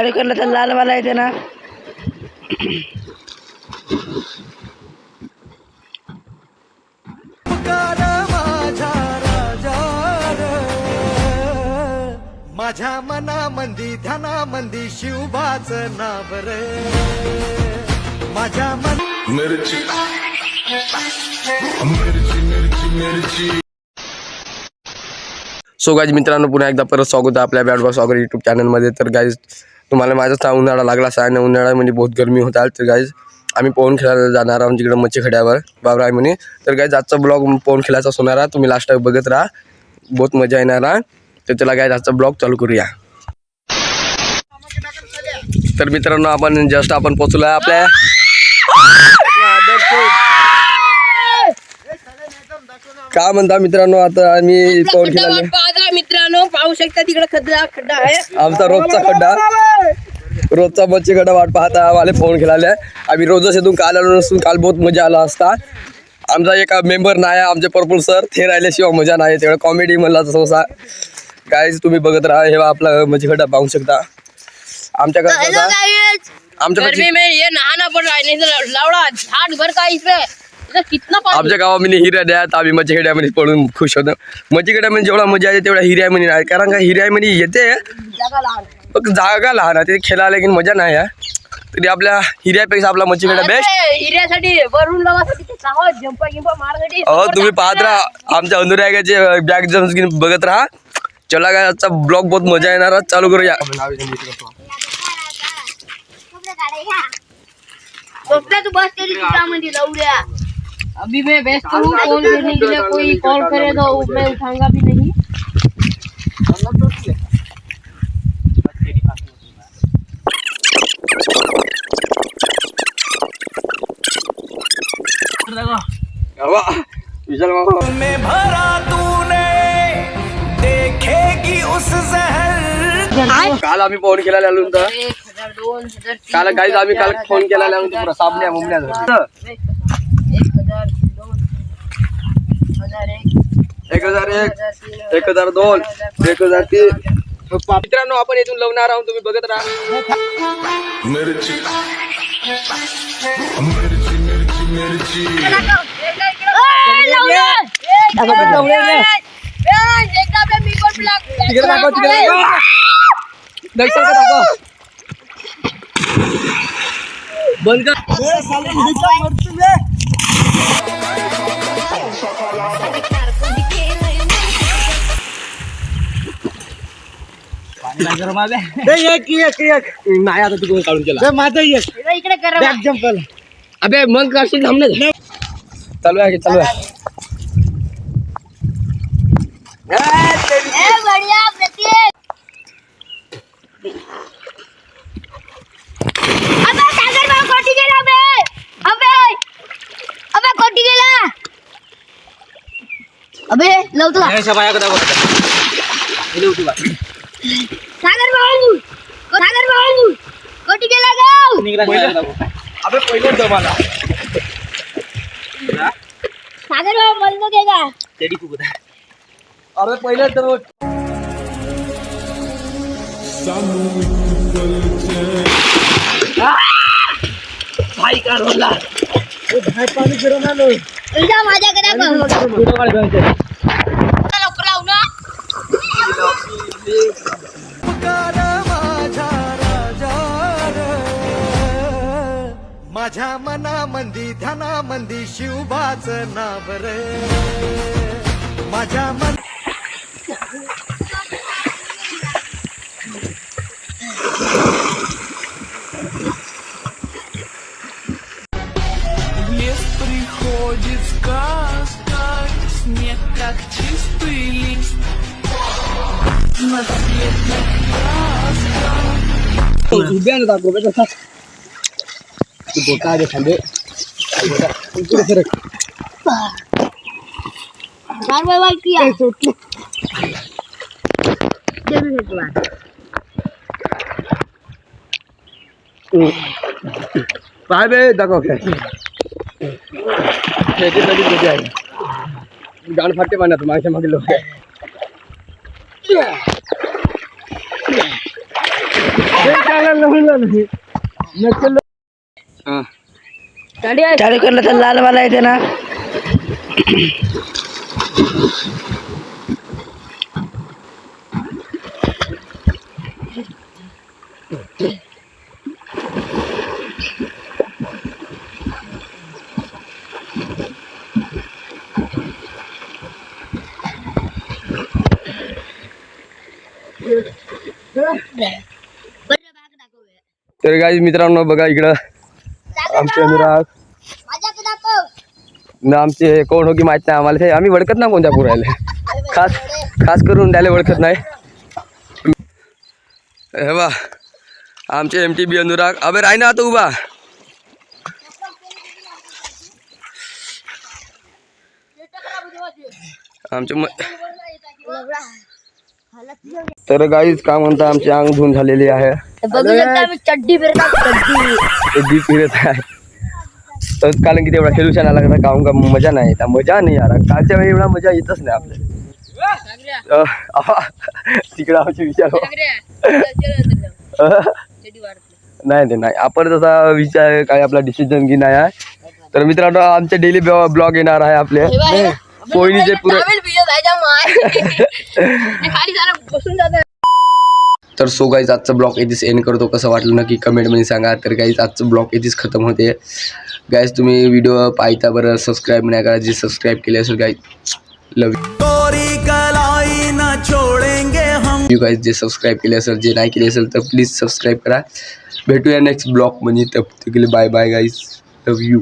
गाडीकडलं तर लालवाला येते ना. माझ्या मनामंदी ध्यानामंदी शिवबाच नाव रे. माझ्या मन मिरची. मिरची मिरची मिरची. सो गाईज मित्रांनो पुन्हा एकदा परत स्वागत आहे आपल्या बॅट बॉक्स वगैरे यूट्यूब चॅनलमध्ये तर गाईज तुम्हाला माझा उन्हाळा लागला आहे आणि उन्हाळ्यामध्ये बहुत गरमी होत. तर गाईज आम्ही पोहून खेळायला जाणार आहोत तिकडं मच्छी खड्यावर बाबराय म्हणे. तर गाईज आजचा ब्लॉग पोहून खेळायचा होणार आहे. तुम्ही लास्ट बघत राहा. बहुत मजा येणार आहे. तर चला गाईज आजचा ब्लॉग चालू करूया. तर मित्रांनो आपण जस्ट आपण पोचलो आहे आपल्या काय म्हणता मित्रांनो आता आम्ही पोहून खेळायला मित्रांनो पाहू शकता तिकडे खड्डा खड्डा आहे. आमचा रोजचा खड्डा. रोजचा मच्छी खड्डा वाट पाहता आम्हाला फोन खेळायला आम्ही रोजच येथून काल आलो नसून काल बहुत मजा आला असता. आमचा एक मेंबर नाही आहे आमचे पर्पल सर. ते राहिल्याशिवाय मजा नाही तेवढं कॉमेडी म्हणला तसा काय तुम्ही बघत राहा. हे आपला मच्छी खड्डा पाहू शकता. आमच्याकडे आमच्याकडे ये नहाना पड़ रहा है. नहीं तो लवड़ा झाड़ भर का इसमें इधर कितना पानी आमच्या गावामध्ये हिऱ्या द्या तर आम्ही मच्छी खेड्यामध्ये पडून खुश होतो. मच्छी खेड्यामध्ये जेवढा मजा येते तेवढा हिऱ्यामध्ये नाही. कारण का हिऱ्यामध्ये येते. जगह लहान. है. फक्त जागा लहान. आहे तिथे खेळायला की मजा नाही आहे तरी आपल्या हिऱ्यापेक्षा आपला मच्छी खेळा बेस्ट हिऱ्यासाठी वरून ते अहो तुम्ही पाहत राहा. आमच्या अनुरागाचे बॅग जम्स घेऊन बघत राहा. चला काय आजचा ब्लॉग बहुत मजा येणार. चालू करूया. तू बस तेरी अभी मैं व्यस्त हूँ फ़ोन करने के लिए कोई कॉल करे तो मैं उठाऊँगा भी नहीं। विशाल में भरा तूने देखेगी उस जहर काल आम्ही फ़ोन केला तीन काल काहीच आम्ही काल फ़ोन केला चार आलो हज़ार, एक हजार एक एक हजार दोन एक हजार तीन. मित्रांनो आपण इथून लवणार आहोत तुम्ही बघत राहा. मिरची. मिरची. का दाखव बंद कर नाही आता तिकडून काढून केला. माझा यश इकडे कर जंपल अबे मग करशील थांब ना चालू आहे चालू आहे. अबे सागर भाऊ सागर भाऊ सागर भाऊ कोटी गेला गाव अबे पहिले जमाला सागर भाऊ मल गेला अरे पहिले तर भाई का रोला? इजा माझ्या घरा भाऊ लवकर माझ्या मनामंदी ध्यानामंदी शिवबाच नाव रे माझ्या मन лес приходит сказка, снег как чистый лист. На цветных красках उभ्या ना दाखव बेटा थांब. तू बोटा आधी खांदे पुढे सरक बार बार बार किया पाय बे दाखव काय त्याच्यासाठी किती आहे गाण फाटे पाण्यात माझ्या मागे लोक आहे चालेल चालू केलं तर लाल वाला येते ना. तर काही मित्रांनो बघा इकडं. आमचे अनुराग. ना आमचे कोण हो की माहीत नाही आम्हाला. ते आम्ही ओळखत ना कोणत्या पुरायला. खास खास करून त्याला ओळखत नाही. हे बा आमचे एम टी बी अनुराग. अबे राही ना आता उभा. आमचे म तर गाईच का म्हणता आमची अंग धुवून झालेली आहे. बघू शकता मी चड्डी फिरतात चड्डी. फिरत आहे. तर कारण की तेवढा खेळू छान लागला काहून का मजा नाही येत मजा नाही यार. कालच्या वेळी एवढा मजा येतच नाही आपल्याला. आहा, तिकडे आमचे विचार अह, नाही ते नाही. आपण तसा विचार काय आपला डिसिजन की नाही आहे. तर मित्रांनो आमचे डेली ब्लॉग येणार आहे आपले. कोयनीचे पुरे तर सो गाईज आजचा ब्लॉग येथेच एंड करतो. कसं वाटलं नक्की कमेंटमध्ये सांगा. तर गाईज आजचं ब्लॉग येथेच खतम होते. गाईज तुम्ही व्हिडिओ पाहता बरं. सबस्क्राईब नाही करा. जे सबस्क्राईब केले असेल गाईज लव यू गाईज जे सबस्क्राईब केले असेल जे नाही केले असेल तर प्लीज सबस्क्राईब करा. भेटूया नेक्स्ट ब्लॉग म्हणजे तब तक के लिए bye bye guys love you